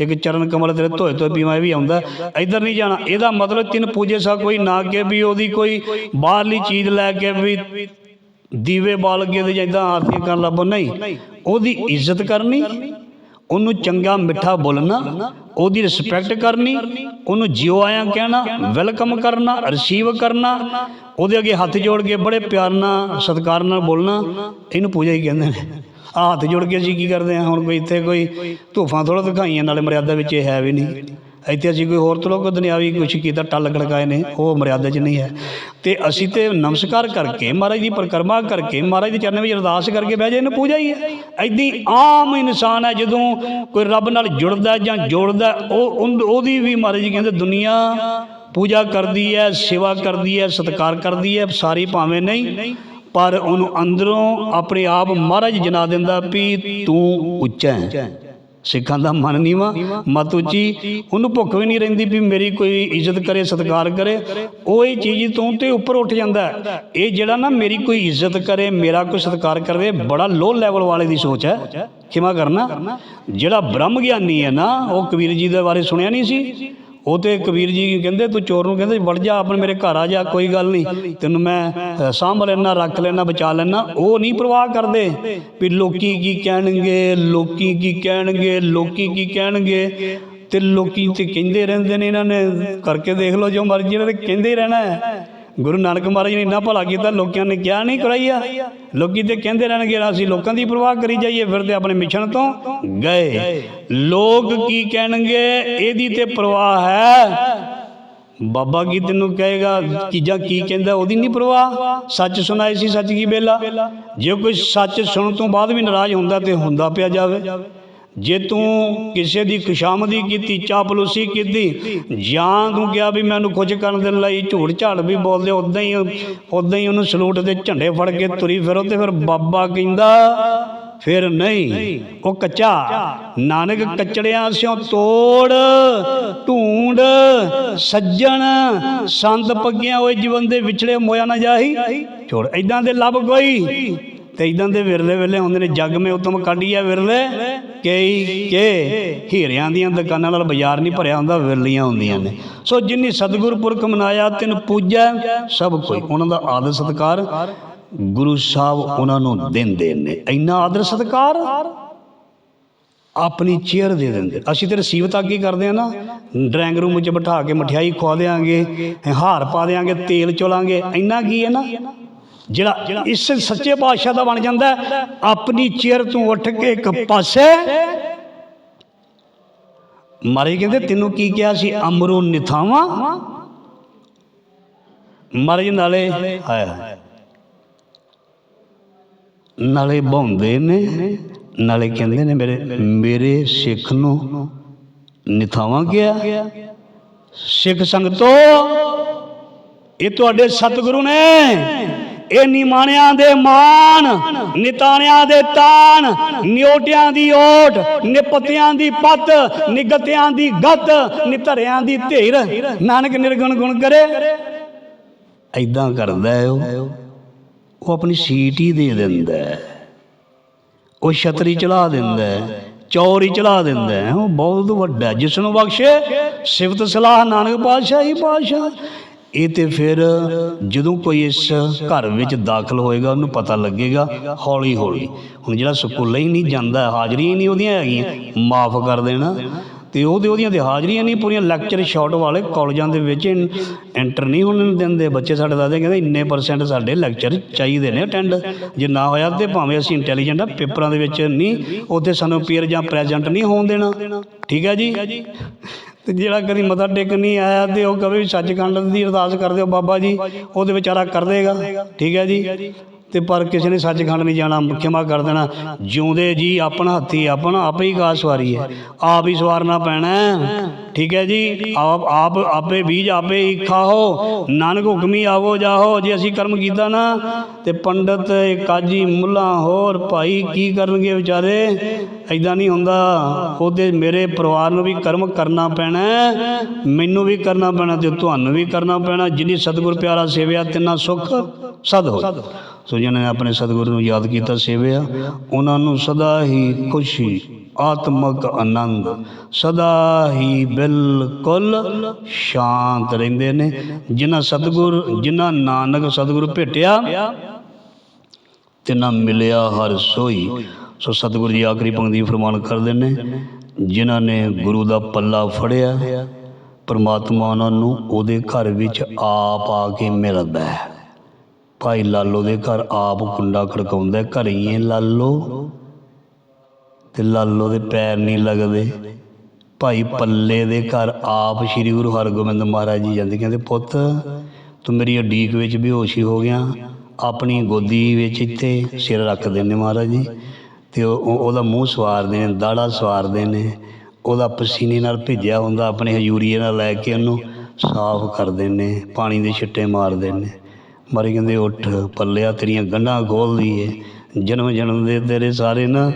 ਇੱਕ ਚਰਨ ਕਮਲ ਤੇਰੇ ਧੋਏ ਧੋਏ ਪੀਵਾ ਵੀ ਆਉਂਦਾ। ਇੱਧਰ ਨਹੀਂ ਜਾਣਾ। ਇਹਦਾ ਮਤਲਬ ਤਿੰਨ ਪੂਜੇ ਸਾ ਕੋਈ ਨਾ ਕੇ ਵੀ ਉਹਦੀ ਕੋਈ ਬਾਹਰਲੀ ਚੀਜ਼ ਲੈ ਕੇ ਵੀ ਦੀਵੇ ਬਾਲ ਕੇ ਤੇ ਜਿੱਦਾਂ ਆਰਤੀ ਕਰਨ ਲੱਭੋ। ਨਹੀਂ, ਉਹਦੀ ਇੱਜ਼ਤ ਕਰਨੀ। ਉਹਨੂੰ ਚੰਗਾ ਮਿੱਠਾ ਬੋਲਣਾ, ਉਹਦੀ ਰਿਸਪੈਕਟ ਕਰਨੀ, ਉਹਨੂੰ ਜਿਉ ਆਇਆ ਕਹਿਣਾ ਵੈਲਕਮ ਕਰਨਾ ਰਿਸੀਵ ਕਰਨਾ, ਉਹਦੇ ਅੱਗੇ ਹੱਥ ਜੋੜ ਕੇ ਬੜੇ ਪਿਆਰ ਨਾਲ, ਸਤਿਕਾਰ ਨਾਲ ਬੋਲਣਾ, ਇਹਨੂੰ ਪੂਜਾ ਹੀ ਕਹਿੰਦੇ ਨੇ। ਆਹ ਹੱਥ ਜੋੜ ਕੇ ਅਸੀਂ ਕੀ ਕਰਦੇ ਹਾਂ, ਹੁਣ ਕੋਈ ਇੱਥੇ ਕੋਈ ਧੂਫਾਂ ਥੋੜਾ ਦਿਖਾਈਆਂ, ਨਾਲੇ ਮਰਿਆਦਾ ਵਿੱਚ ਇਹ ਹੈ ਵੀ ਨਹੀਂ। ਇੱਥੇ ਅਸੀਂ ਕੋਈ ਹੋਰ ਤੋਂ ਲੋਕ ਦੁਨਿਆਵੀ ਕੁਛ ਕੀਤਾ, ਟੱਲ ਖੜਕਾਏ ਨੇ, ਉਹ ਮਰਿਆਦਾ 'ਚ ਨਹੀਂ ਹੈ। ਤੇ ਅਸੀਂ ਤੇ ਨਮਸਕਾਰ ਕਰਕੇ, ਮਹਾਰਾਜ ਦੀ ਪਰਿਕਰਮਾ ਕਰਕੇ, ਮਹਾਰਾਜ ਦੇ ਚਰਨਾਂ ਵਿੱਚ ਅਰਦਾਸ ਕਰਕੇ ਬਹਿ ਜਾਏ, ਇਹਨੂੰ ਪੂਜਾ ਹੀ ਹੈ। ਐਦੀ ਆਮ ਇਨਸਾਨ ਹੈ ਜਦੋਂ ਕੋਈ ਰੱਬ ਨਾਲ ਜੁੜਦਾ ਜਾਂ ਜੋੜਦਾ ਉਹ ਉਹਦੀ ਵੀ ਮਹਾਰਾਜ ਜੀ ਕਹਿੰਦੇ, ਦੁਨੀਆ ਪੂਜਾ ਕਰਦੀ ਹੈ, ਸੇਵਾ ਕਰਦੀ ਹੈ, ਸਤਿਕਾਰ ਕਰਦੀ ਹੈ, ਸਾਰੀ ਭਾਵੇਂ ਨਹੀਂ, ਪਰ ਉਹਨੂੰ ਅੰਦਰੋਂ ਆਪਣੇ ਆਪ ਮਹਾਰਾਜ ਜਨਾ ਦਿੰਦਾ ਵੀ ਤੂੰ ਉੱਚਾ ਹੈ। ਸਿੱਖਾਂ ਦਾ ਮਨ ਨੀਵਾ ਮਤ ਉੱਚੀ। ਉਹਨੂੰ ਭੁੱਖ ਵੀ ਨਹੀਂ ਰਹਿੰਦੀ ਵੀ ਮੇਰੀ ਕੋਈ ਇੱਜ਼ਤ ਕਰੇ ਸਤਿਕਾਰ ਕਰੇ। ਉਹ ਇਹ ਚੀਜ਼ ਤੋਂ ਤੇ ਉੱਪਰ ਉੱਠ ਜਾਂਦਾ। ਇਹ ਜਿਹੜਾ ਨਾ ਮੇਰੀ ਕੋਈ ਇੱਜ਼ਤ ਕਰੇ ਮੇਰਾ ਕੋਈ ਸਤਿਕਾਰ ਕਰੇ ਬੜਾ ਲੋ ਲੈਵਲ ਵਾਲੇ ਦੀ ਸੋਚ ਹੈ। ਖਿਮਾ ਕਰਨਾ। ਜਿਹੜਾ ਬ੍ਰਹਮ ਗਿਆਨੀ ਹੈ ਨਾ ਉਹ ਕਬੀਰ ਜੀ ਦੇ ਬਾਰੇ ਸੁਣਿਆ ਨਹੀਂ ਸੀ। ਉਹ ਤੇ ਕਬੀਰ ਜੀ ਕਹਿੰਦੇ, ਤੂੰ ਚੋਰ ਨੂੰ ਕਹਿੰਦੇ, ਵੜ ਜਾ, ਆਪਣੇ ਮੇਰੇ ਘਰ ਆ ਜਾ, ਕੋਈ ਗੱਲ ਨਹੀਂ। ਤੈਨੂੰ ਮੈਂ ਸਾਂਭ ਲੈਣਾ ਰੱਖ ਲੈਣਾ ਬਚਾ ਲੈਣਾ ਉਹ ਨਹੀਂ ਪਰਵਾਹ ਕਰਦੇ ਵੀ ਲੋਕੀ ਕੀ ਕਹਿਣਗੇ, ਲੋਕੀ ਕੀ ਕਹਿਣਗੇ, ਲੋਕੀ ਕੀ ਕਹਿਣਗੇ। ਤੇ ਲੋਕੀ ਤੇ ਕਹਿੰਦੇ ਰਹਿੰਦੇ ਨੇ ਇਹਨਾਂ ਨੇ। ਕਰਕੇ ਦੇਖ ਲਓ ਜੋ ਮਰਜ਼ੀ ਇਹਨਾਂ ਨੇ ਕਹਿੰਦੇ ਰਹਿਣਾ ਹੈ। ਗੁਰੂ ਨਾਨਕ ਮਹਾਰਾਜ ਨੇ ਇੰਨਾ ਭਲਾ ਕੀਤਾ, ਲੋਕਾਂ ਨੇ ਕਿਹਾ ਨਹੀਂ ਕਰਾਈਆ? ਲੋਕੀ ਤੇ ਕਹਿੰਦੇ ਰਹਿਣਗੇ, ਅਸੀਂ ਲੋਕਾਂ ਦੀ ਪਰਵਾਹ ਕਰੀ ਜਾਈਏ, ਫਿਰ ਤੇ ਆਪਣੇ ਮਿਸ਼ਨ ਤੋਂ ਗਏ। ਲੋਕ ਕੀ ਕਹਿਣਗੇ? ਇਹਦੀ ਤੇ ਪਰਵਾਹ ਹੈ। ਬਾਬਾ ਕੀ ਤੈਨੂੰ ਕਹੇਗਾ, ਚੀਜ਼ਾਂ ਕੀ ਕਹਿੰਦਾ, ਉਹਦੀ ਨਹੀਂ ਪਰਵਾਹ। ਸੱਚ ਸੁਣਾਈ ਸੀ ਸੱਚ ਕੀ ਬੇਲਾ? ਜੇ ਕੋਈ ਸੱਚ ਸੁਣਨ ਤੋਂ ਬਾਅਦ ਵੀ ਨਾਰਾਜ਼ ਹੁੰਦਾ ਤੇ ਹੁੰਦਾ ਪਿਆ ਜਾਵੇ। ਜੇ ਤੂੰ ਕਿਸੇ ਦੀ ਖੁਸ਼ਾਮਦੀ ਕੀਤੀ, ਚਾਪਲੂਸੀ ਕੀਤੀ, ਜਾਂ ਤੂੰ ਕਿਹਾ ਵੀ ਮੈਨੂੰ ਖੁਸ਼ ਕਰਨ ਦੇ ਲਈ ਝੂਠ ਝਾੜ ਵੀ ਬੋਲਦੇ ਉਦਾਂ ਹੀ ਉਦਾਂ ਹੀ ਉਹਨੂੰ ਸਲੂਟ ਦੇ ਝੰਡੇ ਫੜ ਕੇ ਤੁਰੀ ਫਿਰੋ ਤੇ ਫਿਰ ਬਾਬਾ ਕਹਿੰਦਾ, ਫਿਰ ਨਹੀਂ, ਉਹ ਕੱਚਾ, ਨਾਨਕ ਕੱਚੜਿਆਂ ਸਿਓ ਤੋੜ, ਢੂੰਡ, ਸੱਜਣ ਸੰਤ ਪੱਗਿਆਂ ਹੋਏ ਜੀਵਨ ਦੇ ਵਿਛੜੇ ਮੋਇਆ ਨਾ ਜਾਹੀ, ਛੋੜ ਇਦਾਂ ਦੇ ਲੱਭ ਕੋਈ। ਤੇ ਇਦਾਂ ਦੇ ਵਿਰਲੇ ਵਿਰਲੇ ਹੁੰਦੇ ਨੇ, ਜੱਗ ਮੇ ਉਤਮ ਕਾਢੀਆ ਵਿਰਲੇ, ਕਈ ਕੇ ਹੀਰਿਆਂ ਦੀਆਂ ਦੁਕਾਨਾਂ ਨਾਲ ਬਾਜ਼ਾਰ ਨਹੀਂ ਭਰਿਆ ਹੁੰਦਾ, ਵਿਰਲੀਆਂ ਹੁੰਦੀਆਂ ਨੇ। ਸੋ ਜਿਨੀ ਸਤਿਗੁਰ ਪੁਰਖ ਮਨਾਇਆ, ਤਿਨ ਪੂਜੈ, ਸਭ ਕੋਈ ਉਹਨਾਂ ਦਾ ਆਦਰ ਸਤਿਕਾਰ, ਗੁਰੂ ਸਾਹਿਬ ਉਹਨਾਂ ਨੂੰ ਦਿੰਦੇ ਨੇ। ਇੰਨਾ ਆਦਰ ਸਤਿਕਾਰ ਆਪਣੀ ਚੇਅਰ ਦੇ ਦਿੰਦੇ। ਅਸੀਂ ਤੇ ਰਸੀਵਤ ਕੀ ਕਰਦੇ ਆ ਨਾ? ਡਰਾਇੰਗ ਰੂਮ 'ਚ ਬਿਠਾ ਕੇ ਮਠਿਆਈ ਖਵਾ ਦੇਾਂਗੇ ਹਾਰ ਪਾ ਦੇਾਂਗੇ ਤੇਲ ਚੋਲਾਂਗੇ, ਇੰਨਾ ਕੀ ਹੈ ਨਾ? ਜਿਹੜਾ ਇਸ ਸੱਚੇ ਪਾਤਸ਼ਾਹ ਦਾ ਬਣ ਜਾਂਦਾ ਆਪਣੀ ਚੇਅਰ ਤੋਂ ਉੱਠ ਕੇ ਇੱਕ ਪਾਸੇ ਮਾਰੇ ਕਹਿੰਦੇ, ਤੈਨੂੰ ਕੀ ਕਿਹਾ ਸੀ? ਅਮਰੋ ਨਿਥਾਵਾਂ? ਮਰਜ ਨਾਲੇ, ਹਾਏ, ਨਾਲੇ ਭੌਂਦੇ ਨੇ, ਨਾਲੇ ਕਹਿੰਦੇ ਨੇ ਮੇਰੇ ਮੇਰੇ ਸਿੱਖ ਨੂੰ ਨਿਥਾਵਾਂ ਗਿਆ ਸਿੱਖ ਸੰਗਤੋ, ਇਹ ਤੁਹਾਡੇ ਸਤਿਗੁਰੂ ਨੇ। ਇਹ ਨਿਮਾਣਿਆਂ ਦੇ ਮਾਨ ਨਿਤਾਣਿਆਂ ਦੇ ਤਾਨ ਨਿਓਟਿਆਂ ਦੀ ਓਟ, ਨਿਪਤਿਆਂ ਦੀ ਪੱਤ, ਨਿਗਤਿਆਂ ਦੀ ਗਤ, ਨਿਧਰਿਆਂ ਦੀ ਧਿਰ। ਨਾਨਕ ਨਿਰਗੁਣ ਗੁਣ ਕਰੇ। ਐਦਾਂ ਕਰਦਾ ਉਹ। ਉਹ ਆਪਣੀ ਸੀਟ ਹੀ ਦੇ ਦਿੰਦਾ ਉਹ ਛਤਰੀ ਚਲਾ ਦਿੰਦਾ ਹੈ ਚੌਰ ਹੀ ਚਲਾ ਦਿੰਦਾ ਉਹ ਬਹੁਤ ਵੱਡਾ। ਹੈ। ਜਿਸ ਨੂੰ ਬਖਸ਼ੇ ਸਿਫਤ ਸਲਾਹ ਨਾਨਕ ਪਾਤਸ਼ਾਹ ਹੀ ਪਾਤਸ਼ਾਹ। ਇਹ ਤੇ ਫਿਰ ਜਦੋਂ ਕੋਈ ਇਸ ਘਰ ਵਿੱਚ ਦਾਖਲ ਹੋਏਗਾ, ਉਹਨੂੰ ਪਤਾ ਲੱਗੇਗਾ ਹੌਲੀ ਹੌਲੀ। ਹੁਣ ਜਿਹੜਾ ਸਕੂਲੇ ਹੀ ਨਹੀਂ ਜਾਂਦਾ, ਹਾਜ਼ਰੀਆਂ ਹੀ ਨਹੀਂ ਉਹਦੀਆਂ ਹੈਗੀਆਂ, ਮਾਫ ਕਰ ਦੇਣਾ। ਤੇ ਉਹਦੇ ਉਹਦੀਆਂ ਤੇ ਹਾਜ਼ਰੀਆਂ ਨਹੀਂ ਪੂਰੀਆਂ ਲੈਕਚਰ ਸ਼ਾਰਟ ਵਾਲੇ ਕਾਲਜਾਂ ਦੇ ਵਿੱਚ ਐਂਟਰ ਨਹੀਂ ਹੋਣ ਦਿੰਦੇ। ਬੱਚੇ ਸਾਡੇ ਦੱਸਦੇ ਕਹਿੰਦੇ ਇੰਨੇ ਪਰਸੈਂਟ ਸਾਡੇ ਲੈਕਚਰ ਚਾਹੀਦੇ ਨੇ ਅਟੈਂਡ ਜੇ ਨਾ ਹੋਇਆ ਤੇ ਭਾਵੇਂ ਅਸੀਂ ਇੰਟੈਲੀਜੈਂਟ ਆ ਪੇਪਰਾਂ ਦੇ ਵਿੱਚ ਨਹੀਂ, ਉੱਥੇ ਸਾਨੂੰ ਪੀਅਰ ਜਾਂ ਪ੍ਰੈਜ਼ੈਂਟ ਨਹੀਂ ਹੋਣ ਦੇਣਾ। ਠੀਕ ਹੈ ਜੀ? ਤੇ ਜਿਹੜਾ ਕਦੀ ਮੱਥਾ ਟੇਕਣ ਨਹੀਂ ਆਇਆ ਤੇ ਉਹ ਕਵੇ ਵੀ ਸੱਚਖੰਡ ਦੀ ਅਰਦਾਸ ਕਰ ਦਿਓ ਬਾਬਾ ਜੀ, ਉਹਦੇ ਵਿਚਾਰਾ ਕਰ ਦੇਗਾ। ਠੀਕ ਹੈ ਜੀ? ਤੇ ਪਰ ਕਿਸੇ ਨੇ ਸੱਚਖੰਡ ਨਹੀਂ ਜਾਣਾ ਖਿਮਾ ਕਰ ਦੇਣਾ। ਜਿਉਂਦੇ ਜੀ ਆਪਣਾ ਹੱਥੀ, ਆਪਣਾ ਆਪੇ ਹੀ ਗਾਸ ਸਵਾਰੀ ਹੈ। ਆਪ ਹੀ ਸਵਾਰਨਾ ਪੈਣਾ ਠੀਕ ਹੈ ਜੀ? ਆਪ ਆਪ, ਆਪੇ ਬੀਜ ਆਪੇ ਹੀ ਖਾਓ। ਨਾਨਕ ਹੁਕਮੀ ਆਵੋ ਜਾਓ ਜੇ ਅਸੀਂ ਕਰਮ ਕੀਤਾ ਨਾ, ਤੇ ਪੰਡਤ, ਕਾਜੀ, ਮੁੱਲਾ, ਹੋਰ ਭਾਈ ਕੀ ਕਰਨਗੇ ਵਿਚਾਰੇ? ਐਦਾਂ ਨਹੀਂ ਹੁੰਦਾ। ਉਹਦੇ ਮੇਰੇ ਪਰਿਵਾਰ ਨੂੰ ਵੀ ਕਰਮ ਕਰਨਾ ਪੈਣਾ ਮੈਨੂੰ ਵੀ ਕਰਨਾ ਪੈਣਾ ਤੇ ਤੁਹਾਨੂੰ ਵੀ ਕਰਨਾ ਪੈਣਾ। ਜਿੰਨੀ ਸਤਿਗੁਰ ਪਿਆਰਾ ਸੇਵਿਆ, ਤਿੰਨਾ ਸੁਖ ਸਦ ਹੋ ਸੋ ਜਿਨ੍ਹਾਂ ਨੇ ਆਪਣੇ ਸਤਿਗੁਰੂ ਨੂੰ ਯਾਦ ਕੀਤਾ, ਸੇਵਿਆ, ਉਹਨਾਂ ਨੂੰ ਸਦਾ ਹੀ ਖੁਸ਼ੀ ਆਤਮਕ ਆਨੰਦ, ਸਦਾ ਹੀ ਬਿਲਕੁਲ ਸ਼ਾਂਤ ਰਹਿੰਦੇ ਨੇ। ਜਿਨ੍ਹਾਂ ਸਤਿਗੁਰ, ਜਿਨ੍ਹਾਂ ਨਾਨਕ ਸਤਿਗੁਰ ਭੇਟਿਆ ਤੇ ਮਿਲਿਆ ਹਰ ਸੋਈ। ਸੋ ਸਤਿਗੁਰੂ ਜੀ ਆਖਰੀ ਪੰਕਤੀ ਫਰਮਾਨ ਕਰਦੇ ਨੇ, ਜਿਨ੍ਹਾਂ ਨੇ ਗੁਰੂ ਦਾ ਪੱਲਾ ਫੜਿਆ, ਪਰਮਾਤਮਾ ਉਹਨਾਂ ਨੂੰ ਉਹਦੇ ਘਰ ਵਿੱਚ ਆਪ ਆ ਕੇ ਮਿਲਦਾ ਹੈ। ਭਾਈ ਲਾਲੋ ਦੇ ਘਰ ਆਪ ਕੁੰਡਾ ਖੜਕਾਉਂਦਾ ਹੈ, ਘਰੇ ਹੀ ਹੈ ਲਾਲੋ। ਤੇ ਲਾਲੋ ਦੇ ਪੈਰ ਨਹੀਂ ਲੱਗਦੇ। ਭਾਈ ਪੱਲੇ ਦੇ ਘਰ ਆਪ ਸ੍ਰੀ ਗੁਰੂ ਹਰਗੋਬਿੰਦ ਮਹਾਰਾਜ ਜੀ ਜਾਂਦੇ ਕਹਿੰਦੇ ਪੁੱਤ ਤੂੰ ਮੇਰੀ ਉਡੀਕ ਵਿੱਚ ਬੇਹੋਸ਼ੀ ਹੋ ਗਿਆ। ਆਪਣੀ ਗੋਦੀ ਵਿੱਚ ਇੱਥੇ ਸਿਰ ਰੱਖਦੇ ਨੇ ਮਹਾਰਾਜ ਜੀ। ਤੇ ਉਹ- ਉਹਦਾ ਮੂੰਹ ਸਵਾਰਦੇ ਨੇ ਦਾੜਾ ਸਵਾਰਦੇ ਨੇ। ਉਹਦਾ ਪਸੀਨੇ ਨਾਲ ਭਿੱਜਿਆ ਹੁੰਦਾ ਆਪਣੇ ਹਜੂਰੀਏ ਨਾਲ ਲੈ ਕੇ ਉਹਨੂੰ ਸਾਫ਼ ਕਰਦੇ ਨੇ ਪਾਣੀ ਦੇ ਛਿੱਟੇ ਮਾਰਦੇ ਨੇ। ਮਾਰੇ ਕਹਿੰਦੇ, ਉੱਠ, ਪੱਲਿਆ ਤੇਰੀਆਂ ਗੰਢਾਂ ਖੋਲ ਦਈਏ ਜਨਮ ਜਨਮ ਦੇ ਤੇਰੇ ਸਾਰੇ ਨਾ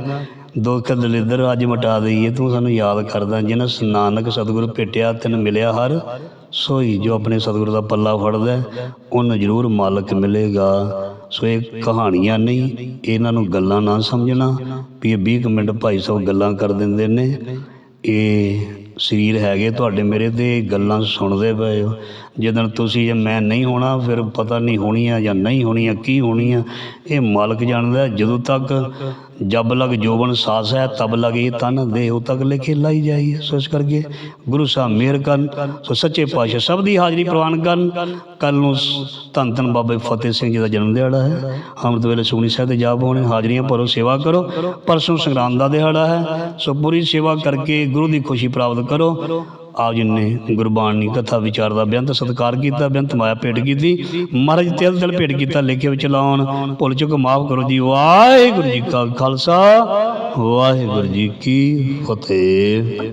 ਦੁੱਖ ਦਲਿੱਦਰ ਅੱਜ ਮਟਾ ਦਈਏ। ਤੂੰ ਸਾਨੂੰ ਯਾਦ ਕਰਦਾ ਜਿਹਨਾਂ ਨਾਨਕ ਸਤਿਗੁਰ ਭੇਟਿਆ, ਤੈਨੂੰ ਮਿਲਿਆ ਹਰ ਸੋਈ, ਜੋ ਆਪਣੇ ਸਤਿਗੁਰ ਦਾ ਪੱਲਾ ਫੜਦਾ, ਉਹਨੂੰ ਜ਼ਰੂਰ ਮਾਲਕ ਮਿਲੇਗਾ। ਸੋ ਇਹ ਕਹਾਣੀਆਂ ਨਹੀਂ, ਇਹਨਾਂ ਨੂੰ ਗੱਲਾਂ ਨਾ ਸਮਝਣਾ। ਵੀ ਇਹ 20 ਕੁ ਮਿੰਟ ਭਾਈ ਸਾਹਿਬ ਗੱਲਾਂ ਕਰ ਦਿੰਦੇ ਨੇ। ਇਹ ਸਰੀਰ ਹੈਗੇ, ਤੁਹਾਡੇ ਮੇਰੇ ਤੇ ਗੱਲਾਂ ਸੁਣਦੇ ਪਏ ਹੋ। ਜਦੋਂ ਤੁਸੀਂ ਜੇ ਮੈਂ ਨਹੀਂ ਹੋਣਾ, ਫਿਰ ਪਤਾ ਨਹੀਂ ਹੋਣੀ ਆ ਜਾਂ ਨਹੀਂ ਹੋਣੀ ਆ ਕੀ ਹੋਣੀ ਆ ਇਹ ਮਾਲਕ ਜਾਣਦਾ ਜਦੋਂ ਤੱਕ ਜਬ ਲਗ ਜੋਬਨ ਸਾਸ ਹੈ ਤਬ ਲਗੇ ਤਨ ਦੇਹ ਤੱਕ ਲਿਖੇ ਲਾਈ ਜਾਈ ਸੋ ਇਸ ਕਰਕੇ ਗੁਰੂ ਸਾਹਿਬ ਮਿਹਰ ਕਰਨ, ਸੋ ਸੱਚੇ ਪਾਤਸ਼ਾਹ ਸਭ ਦੀ ਹਾਜ਼ਰੀ ਪ੍ਰਵਾਨ ਕਰਨ। ਕੱਲ ਨੂੰ ਧੰਨ ਧੰਨ ਬਾਬੇ ਫਤਿਹ ਸਿੰਘ ਜੀ ਦਾ ਜਨਮ ਦਿਹਾੜਾ ਹੈ। ਅੰਮ੍ਰਿਤ ਵੇਲੇ ਸੁਖਨੀ ਸਾਹਿਬ ਦੇ ਜਾਪ ਹੋਣੇ, ਹਾਜ਼ਰੀਆਂ ਭਰੋ, ਸੇਵਾ ਕਰੋ। ਪਰਸੋਂ ਸੰਗਰਾਂਦ ਦਾ ਦਿਹਾੜਾ ਹੈ। ਸੋ ਪੂਰੀ ਸੇਵਾ ਕਰਕੇ ਗੁਰੂ ਦੀ ਖੁਸ਼ੀ ਪ੍ਰਾਪਤ ਕਰੋ। ਆਪ ਜੀ ਨੇ ਗੁਰਬਾਣੀ ਕਥਾ ਵਿਚਾਰ ਦਾ ਬੇਅੰਤ ਸਤਿਕਾਰ ਕੀਤਾ ਬੇਅੰਤ ਮਾਇਆ ਭੇਟ ਕੀਤੀ, ਮਹਾਰਾਜ ਤਿਲ ਤਿਲ ਭੇਟ ਕੀਤਾ, ਲਿਖੇ ਵਿੱਚ ਲਾਉਣ, ਭੁੱਲ ਚੁੱਕ ਮਾਫ ਕਰੋ ਜੀ, ਵਾਹਿਗੁਰੂ ਜੀ ਕਾ ਖਾਲਸਾ, ਵਾਹਿਗੁਰੂ ਜੀ ਕੀ ਫਤਿਹ।